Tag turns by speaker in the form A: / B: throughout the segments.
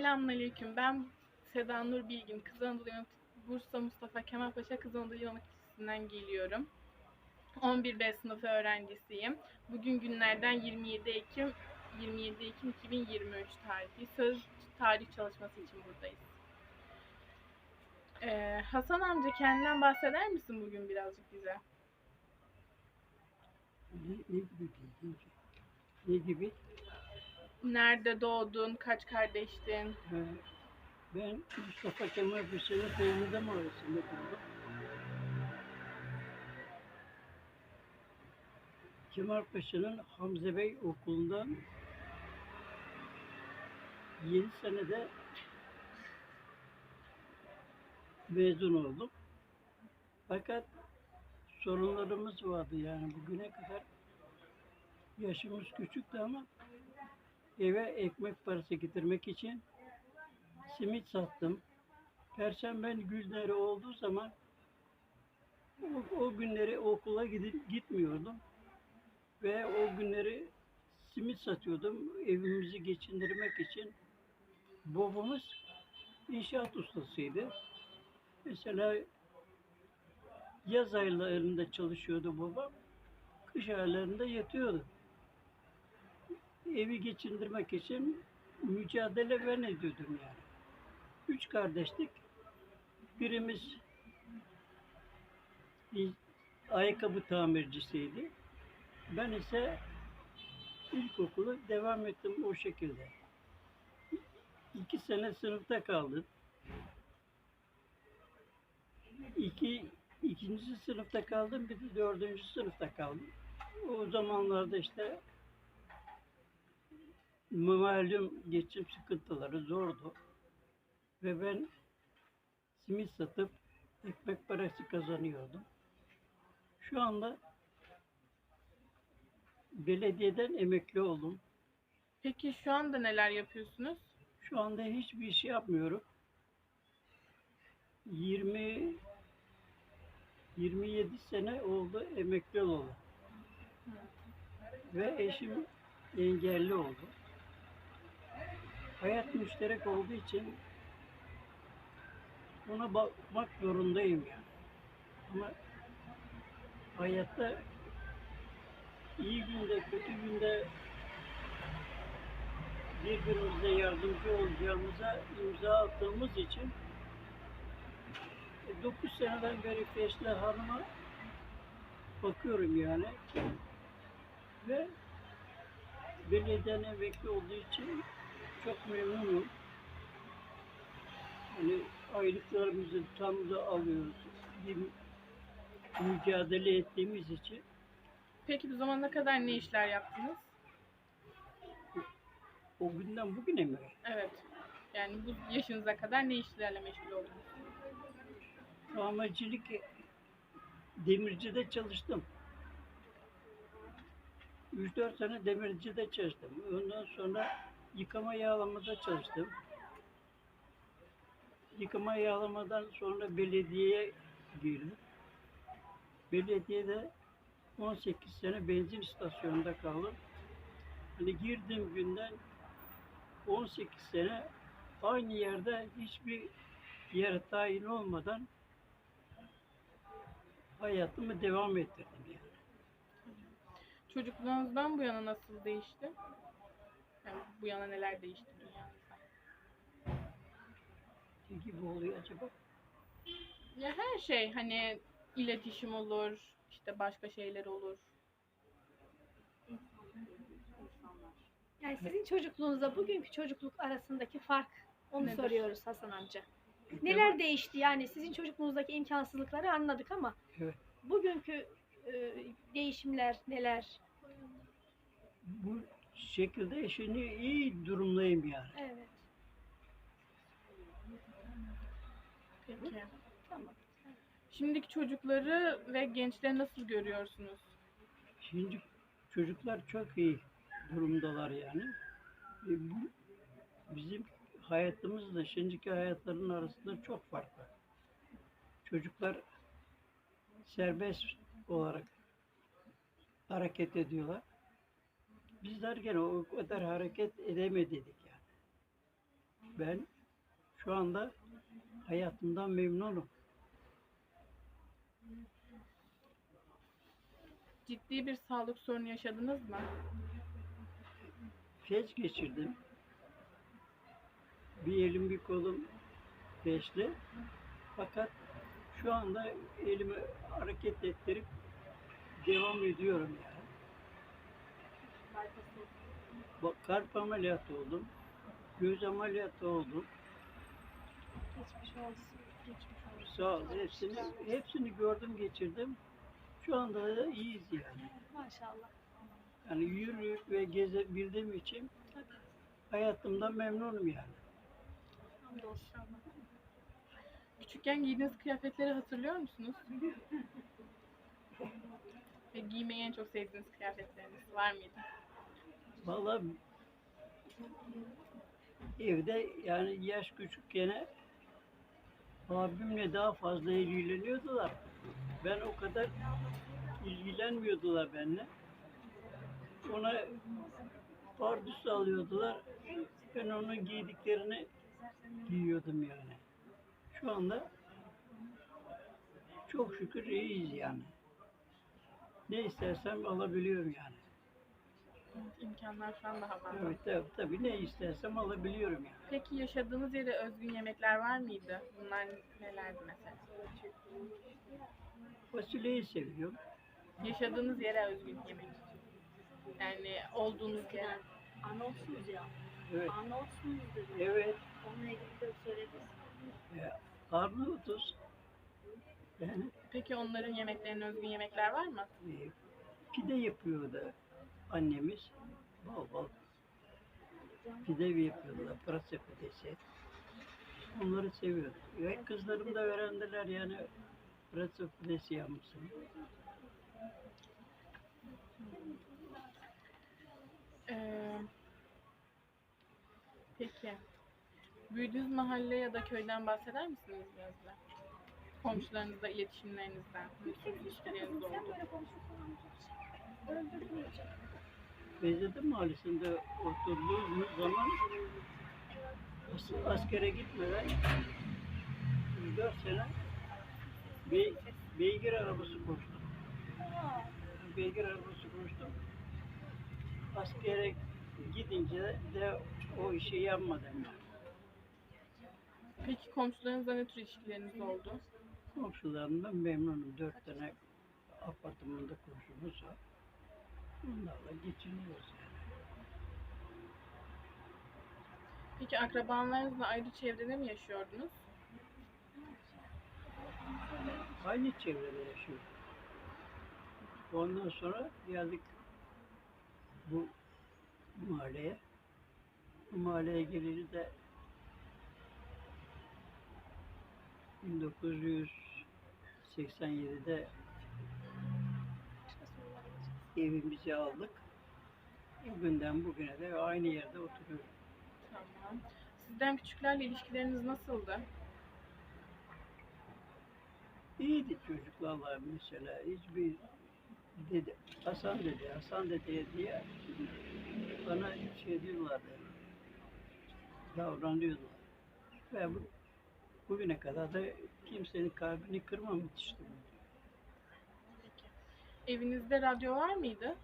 A: Selamünaleyküm. Ben Seda Nur Bilgin. Kız Anadolu İmam Hatip- Bursa Mustafa Kemal Paşa Kız Anadolu İmam Hatip'sinden geliyorum. 11B sınıfı öğrencisiyim. Bugün günlerden 27 Ekim 27 Ekim 2023 tarihi. Söz tarih çalışması için buradayız. Ee, Hasan amca kendinden bahseder misin bugün birazcık bize?
B: Ne? Ne gibi?
A: Nerede doğdun? Kaç kardeştin?
B: Ben Mustafa Kemal Paşa'nın Fehmi'de Mahallesi'nde doğdum. Kemal Paşa'nın Hamza Bey okulundan 7 senede mezun oldum. Fakat sorunlarımız vardı yani bugüne kadar yaşımız küçüktü ama eve ekmek parası getirmek için simit sattım. Perşembe günleri olduğu zaman o, o günleri okula gidip gitmiyordum. Ve o günleri simit satıyordum evimizi geçindirmek için. Babamız inşaat ustasıydı. Mesela yaz aylarında çalışıyordu babam. Kış aylarında yatıyordu evi geçindirmek için mücadele ben ediyordum yani. Üç kardeşlik. Birimiz bir ayakkabı tamircisiydi. Ben ise ilkokulu devam ettim o şekilde. İki sene sınıfta kaldım. İki, ikinci sınıfta kaldım, bir de dördüncü sınıfta kaldım. O zamanlarda işte malum geçim sıkıntıları zordu. Ve ben simit satıp ekmek parası kazanıyordum. Şu anda belediyeden emekli oldum.
A: Peki şu anda neler yapıyorsunuz?
B: Şu anda hiçbir iş yapmıyorum. 20 27 sene oldu emekli olalı. Ve eşim engelli oldu. Hayat müşterek olduğu için ona bakmak zorundayım yani. Ama hayatta iyi günde, kötü günde birbirimize yardımcı olacağımıza imza attığımız için 9 seneden beri Fesle Hanım'a bakıyorum yani. Ve belediyeden emekli olduğu için çok memnunum. Hani aylıklarımızı tam da alıyoruz. Bir mücadele ettiğimiz için
A: Peki bu zamana kadar ne işler yaptınız?
B: o günden bugüne mi?
A: Evet. Yani bu yaşınıza kadar ne işlerle meşgul oldunuz?
B: Tamircilik demircide çalıştım. 3-4 sene demircide çalıştım. Ondan sonra yıkama yağlamada çalıştım. Yıkama yağlamadan sonra belediyeye girdim. Belediyede 18 sene benzin istasyonunda kaldım. Hani girdiğim günden 18 sene aynı yerde hiçbir yere tayin olmadan hayatımı devam ettirdim yani.
A: Çocukluğunuzdan bu yana nasıl değişti? Yani bu yana neler değişti dünyanızda?
B: Ne gibi oluyor acaba?
A: Ya her şey hani iletişim olur, işte başka şeyler olur.
C: Yani sizin çocukluğunuzla bugünkü çocukluk arasındaki fark onu
A: Nedir?
C: soruyoruz Hasan amca. Neler değişti yani sizin çocukluğunuzdaki imkansızlıkları anladık ama
B: Evet.
C: bugünkü e, değişimler neler?
B: Bu şekilde şimdi iyi durumdayım yani.
C: Evet.
A: Peki.
C: Tamam.
A: Şimdiki çocukları ve gençleri nasıl görüyorsunuz?
B: Şimdi çocuklar çok iyi durumdalar yani. E, bu bizim hayatımızla şimdiki hayatların arasında çok fark var. Çocuklar serbest olarak hareket ediyorlar. Bizler gene o kadar hareket edemedik yani. Ben şu anda hayatımdan memnunum.
A: Ciddi bir sağlık sorunu yaşadınız mı?
B: Fez geçirdim. Bir elim bir kolum peşli. Fakat şu anda elimi hareket ettirip devam ediyorum yani. Bak kalp ameliyatı oldum. Göz ameliyatı oldum.
C: Geçmiş olsun. Geçmiş olsun.
B: Sağ ol. Hepsini, hepsini gördüm geçirdim. Şu anda da iyiyiz yani.
C: Maşallah.
B: Yani yürüyüp ve gezebildiğim için
C: Tabii.
B: hayatımdan memnunum yani.
C: Hamdolsun.
A: Küçükken giydiğiniz kıyafetleri hatırlıyor musunuz? Ve giymeyi en çok sevdiğiniz kıyafetleriniz var mıydı?
B: Vallahi evde yani yaş küçükken abimle daha fazla ilgileniyordular. Ben o kadar ilgilenmiyordular benimle. Ona pardüs alıyordular. Ben onun giydiklerini giyiyordum yani. Şu anda çok şükür iyiyiz yani. Ne istersem alabiliyorum yani.
A: İmkanlar şu an daha fazla.
B: Evet tabii, tabii ne istersem alabiliyorum yani.
A: Peki yaşadığınız yere özgün yemekler var mıydı? Bunlar nelerdi mesela?
B: Fasulyeyi seviyorum.
A: Yaşadığınız yere özgün yemek. Yani olduğunuz yer.
D: Arnavutsunuz ya.
B: Evet.
D: Dedim.
B: Evet.
D: Onunla ilgili de söylediniz.
B: E, Arnavutuz. Yani
A: Peki onların yemeklerine özgün yemekler var mı?
B: e, pide yapıyordu annemiz. Bal bal. Pide yapıyordular. Pırasa pidesi. Onları seviyorduk. Ve kızlarım da öğrendiler yani pırasa pidesi yapmışsın.
A: Ee, peki. Büyüdüğünüz mahalle ya da köyden bahseder misiniz biraz da? Komşularınızla, iletişimlerinizden, nasıl ilişkileriniz
C: Sen
A: oldu?
C: böyle konuşursan öldürmeyecek.
B: Beyzade Mahallesi'nde oturduğumuz zaman as- askere gitmeden 4 sene bir beygir arabası koştum. Beygir arabası koştum. Askere gidince de o işi yapmadım. yani.
A: Peki komşularınızla ne tür ilişkileriniz oldu?
B: Komşularımdan memnunum. Dört tane apartmanda komşumuz var. Onlarla geçiniyoruz yani.
A: Peki akrabalarınızla ayrı çevrede mi yaşıyordunuz?
B: Aynı çevrede yaşıyoruz. Ondan sonra geldik bu mahalleye. Bu mahalleye gelince de 1987'de evimizi aldık. O günden bugüne de aynı yerde oturuyoruz.
A: Tamam. Sizden küçüklerle ilişkileriniz nasıldı?
B: İyiydi çocuklarla mesela. Hiçbir dedi, Hasan dedi, Hasan dedi diye bana şey diyorlardı. Davranıyorlar. Ve bu, bugüne kadar da kimsenin kalbini kırmamış işte.
A: Peki. Evinizde radyo var mıydı?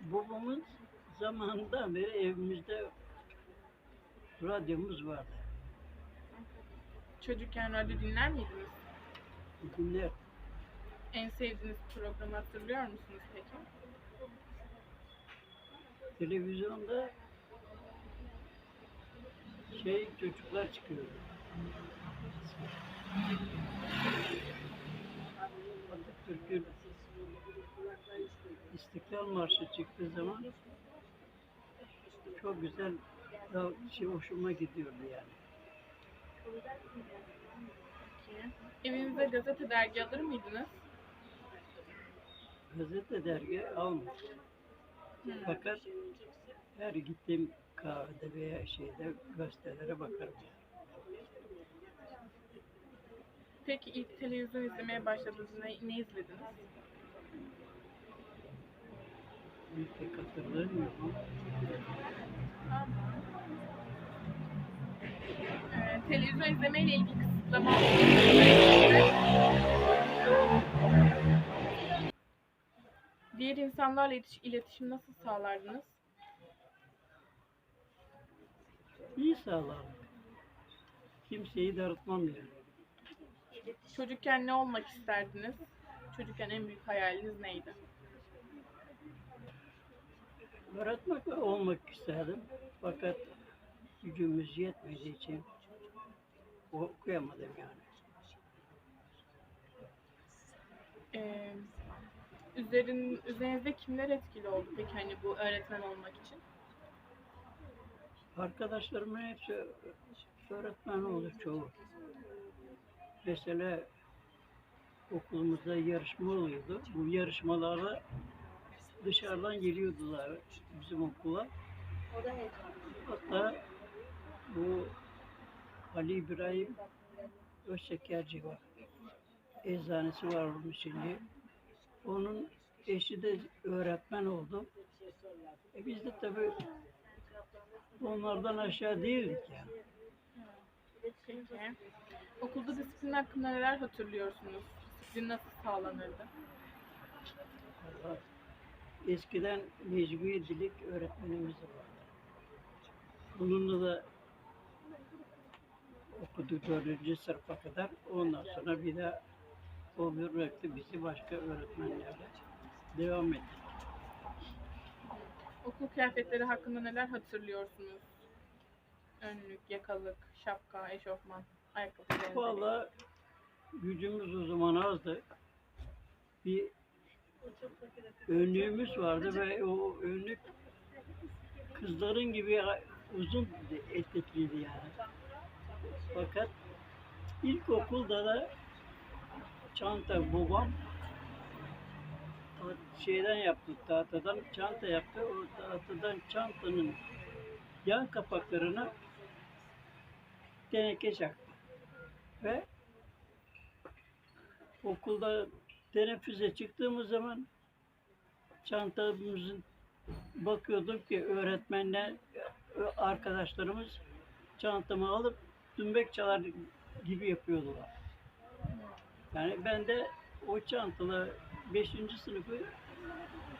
B: Babamın zamanından beri evimizde radyomuz vardı.
A: Çocukken radyo dinler miydiniz?
B: Günler
A: En sevdiğiniz programı hatırlıyor musunuz peki?
B: televizyonda şey çocuklar çıkıyor. İstiklal Marşı çıktığı zaman çok güzel ya şey hoşuma gidiyordu yani.
A: Peki. Evinizde gazete dergi alır mıydınız?
B: Gazete dergi almadım.
A: Hı.
B: Fakat her gittiğim kahvede veya şeyde gazetelere bakarım.
A: Peki ilk televizyon izlemeye başladığınızda ne, ne izlediniz?
B: Bir pek hatırlamıyorum.
A: Ee, televizyon izlemeyle ilgili kısıtlama. Diğer insanlarla iletiş- iletişim nasıl sağlardınız?
B: İyi sağlardık. Kimseyi darıtmam yani.
A: Çocukken ne olmak isterdiniz? Çocukken en büyük hayaliniz neydi?
B: Öğretmek olmak isterdim. Fakat gücümüz yetmediği için okuyamadım yani.
A: Ee, üzerin, üzerinizde kimler etkili oldu peki hani bu öğretmen olmak için?
B: Arkadaşlarımın hepsi öğretmen oldu çoğu. Mesela okulumuzda yarışma oluyordu. Bu yarışmalara dışarıdan geliyordular bizim okula. Hatta bu Ali İbrahim Özşekerci var. Eczanesi var onun şimdi. Onun eşi de öğretmen oldu. E biz de tabii onlardan aşağı değildik yani.
A: Okulda disiplin hakkında neler hatırlıyorsunuz? Disiplin nasıl sağlanırdı?
B: Vallahi Eskiden Necmi Dilik öğretmenimiz vardı. Bununla da okuduk dördüncü sınıfa kadar. Ondan sonra bir de o bıraktı bizi başka öğretmenlerle devam ettik.
A: Okul kıyafetleri hakkında neler hatırlıyorsunuz? Önlük, yakalık, şapka, eşofman, ayakkabı.
B: Vallahi gücümüz o zaman azdı. Bir önlüğümüz vardı ve o önlük kızların gibi uzun etekliydi yani. Fakat ilkokulda da çanta babam şeyden yaptı, tahtadan çanta yaptı. O tahtadan çantanın yan kapaklarına teneke çaktı. Ve okulda teneffüse çıktığımız zaman çantamızın bakıyorduk ki öğretmenler arkadaşlarımız çantamı alıp dümbek çalar gibi yapıyordular. Yani ben de o çantala 5. sınıfı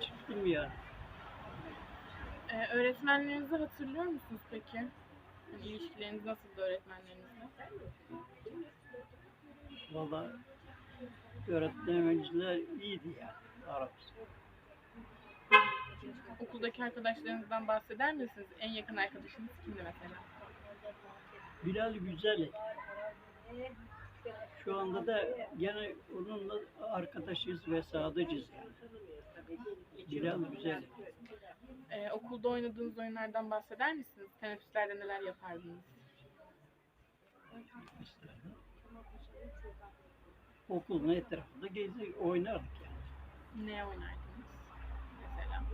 B: çıktım yani.
A: Ee, öğretmenlerinizi hatırlıyor musunuz peki? İlişkileriniz nasıldı öğretmenlerinizle?
B: Vallahi öğretmenler iyiydi yani aramız.
A: Okuldaki arkadaşlarınızdan bahseder misiniz? En yakın arkadaşınız kimdi mesela?
B: Bilal Güzel. Şu anda da gene onunla arkadaşız ve sadıcız yani. Bilal Güzel.
A: Ee, okulda oynadığınız oyunlardan bahseder misiniz? Teneffüslerde neler yapardınız?
B: Okulun etrafında gezi oynardık yani.
A: Ne oynardınız? Mesela.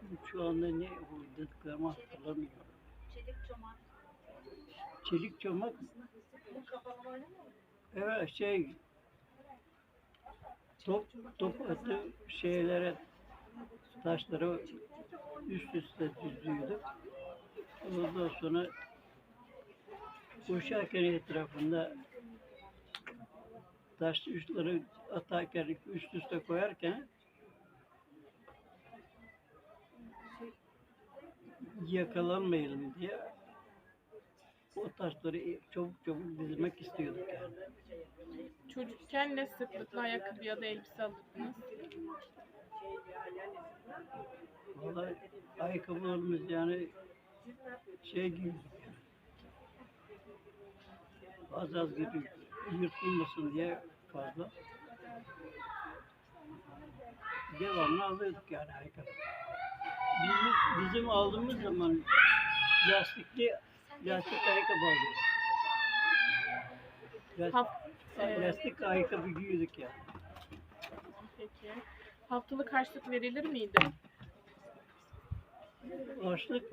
B: Şimdi şu anda ne oynadıklarımı hatırlamıyorum.
D: Çelik çomak.
B: Çelik çomak, evet şey top top atı şeylere taşları üst üste düzlüyorduk. Ondan sonra koşarken etrafında taş uçları atarken üst üste koyarken yakalanmayalım diye o taşları çabuk çabuk dizmek istiyorduk yani.
A: Çocukken ne sıklıkla ayakkabı ya da elbise alırdınız?
B: Vallahi ayakkabılarımız yani şey gibi. Az az gibi yırtılmasın diye fazla. Devamlı alıyorduk yani ayakkabı. Bizim, bizim aldığımız zaman lastikli lastik ayakkabı alıyorduk. Lastik,
A: Haf- e,
B: lastik ayakkabı giyiyorduk yani.
A: peki. Haftalık harçlık verilir miydi?
B: Açlık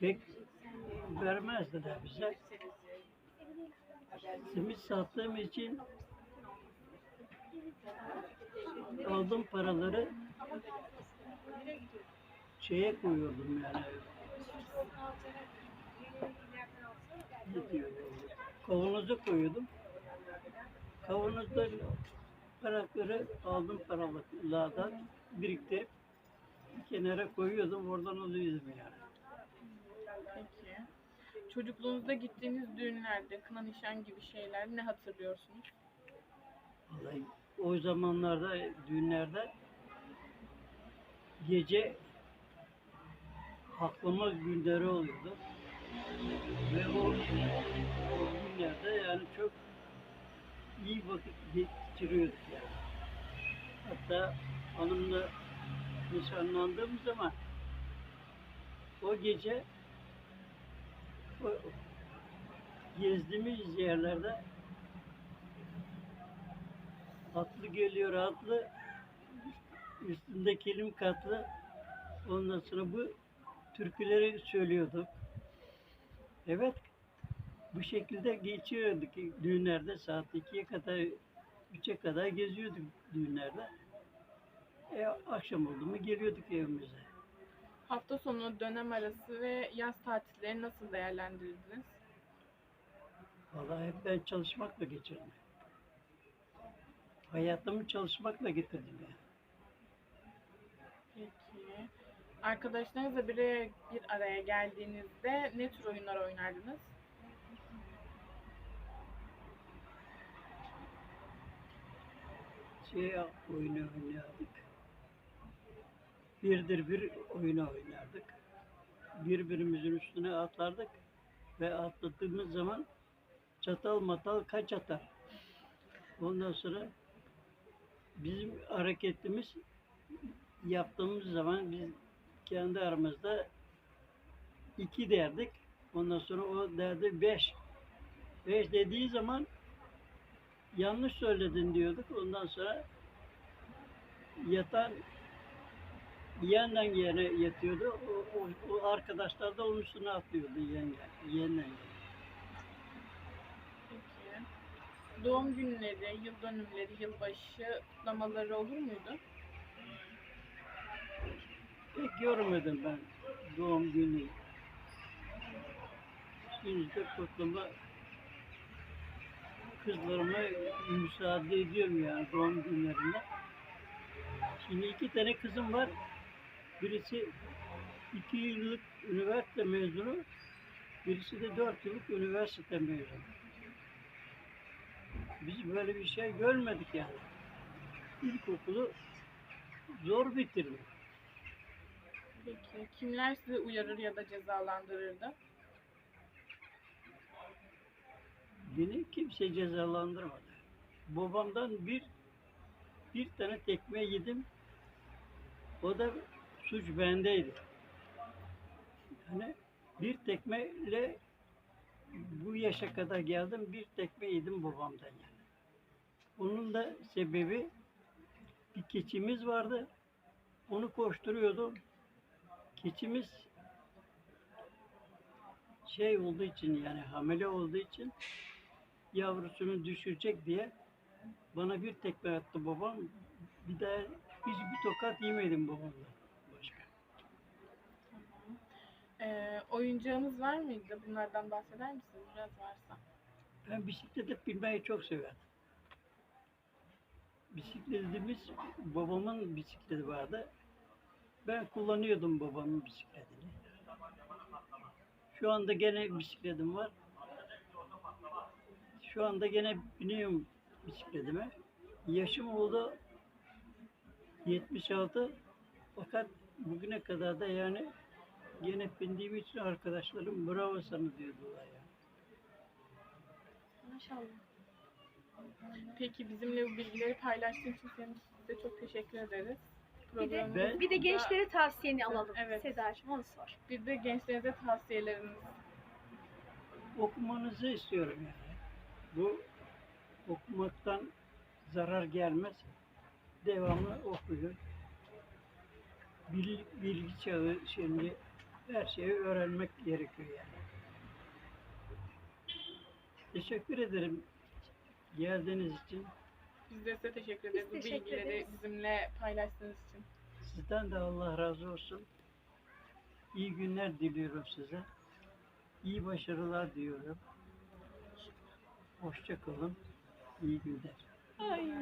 B: pek vermezdiler bize. Simit sattığım için aldığım paraları şeye koyuyordum yani. Kavanoza koyuyordum. Kavanozda parakları aldım paralıklardan biriktirip bir kenara koyuyordum. Oradan alıyordum yani.
A: Çocukluğunuzda gittiğiniz düğünlerde, kına nişan gibi şeyler ne hatırlıyorsunuz?
B: Vallahi o zamanlarda düğünlerde gece aklama günleri oluyordu. Ve o, o günlerde yani çok iyi vakit geçiriyorduk yani. Hatta hanımla nişanlandığım zaman o gece gezdiğimiz yerlerde atlı geliyor atlı üstünde kilim katlı ondan sonra bu türküleri söylüyorduk. Evet bu şekilde geçiyorduk düğünlerde saat 2'ye kadar 3'e kadar geziyorduk düğünlerde. E, akşam oldu mu geliyorduk evimize.
A: Hafta sonu, dönem arası ve yaz tatilleri nasıl değerlendirdiniz?
B: Vallahi hep ben çalışmakla geçirdim. Hayatımı çalışmakla getirdim yani.
A: Peki. Arkadaşlarınızla bir araya, bir araya geldiğinizde ne tür oyunlar oynardınız?
B: şey oyunu oynardık. Birdir bir oyunu oynardık. Birbirimizin üstüne atlardık ve atladığımız zaman çatal matal kaç atar. Ondan sonra bizim hareketimiz yaptığımız zaman biz kendi aramızda iki derdik. Ondan sonra o derdi beş. Beş dediği zaman yanlış söyledin diyorduk. Ondan sonra yatan yeğenden yere yatıyordu. O, o, o arkadaşlar da onun üstüne atlıyordu yeğenden. yeğenden.
A: Peki. Doğum günleri, yıl dönümleri, yılbaşı kutlamaları olur muydu?
B: Pek görmedim ben doğum günü. Şimdi kutlama kızlarıma müsaade ediyorum yani doğum günlerinde. Şimdi iki tane kızım var. Birisi iki yıllık üniversite mezunu, birisi de dört yıllık üniversite mezunu. Biz böyle bir şey görmedik yani. İlkokulu zor bitirdik.
A: Peki. Kimler sizi uyarır ya da cezalandırırdı?
B: Beni kimse cezalandırmadı. Babamdan bir bir tane tekme yedim. O da suç bendeydi. Yani bir tekmeyle bu yaşa kadar geldim. Bir tekme yedim babamdan yani. Bunun da sebebi bir keçimiz vardı. Onu koşturuyordum. Keçimiz şey olduğu için yani hamile olduğu için yavrusunu düşürecek diye bana bir tekme attı babam. Bir daha hiç bir tokat yemedim babamla. Başka.
A: Ee, var mıydı? Bunlardan bahseder misiniz biraz varsa?
B: Ben bisiklete binmeyi çok severdim. Bisikletimiz babamın bisikleti vardı. Ben kullanıyordum babamın bisikletini. Şu anda gene bisikletim var. Şu anda gene biniyorum bisikletime. Yaşım oldu 76 fakat bugüne kadar da yani gene bindiğim için arkadaşlarım bravo sana diyordular ya.
C: Maşallah.
A: Peki bizimle bu bilgileri paylaştığın için senin- size çok teşekkür ederiz.
C: Bir de,
A: Programımızda-
B: Ben-
C: bir de gençlere tavsiyeni alalım.
A: Evet.
C: Sedacığım onu sor.
A: Bir de gençlerinize tavsiyeleriniz.
B: okumanızı istiyorum yani. Bu okumaktan zarar gelmez. Devamlı okuyun. Bilgi, bilgi çağı şimdi her şeyi öğrenmek gerekiyor yani. Teşekkür ederim geldiğiniz için.
A: Biz de size teşekkür ederiz bu
C: teşekkür
A: bilgileri
C: ederiz.
A: bizimle paylaştığınız için.
B: Sizden de Allah razı olsun. İyi günler diliyorum size. İyi başarılar diliyorum. Hoşça kalın. İyi günler.
A: Ay.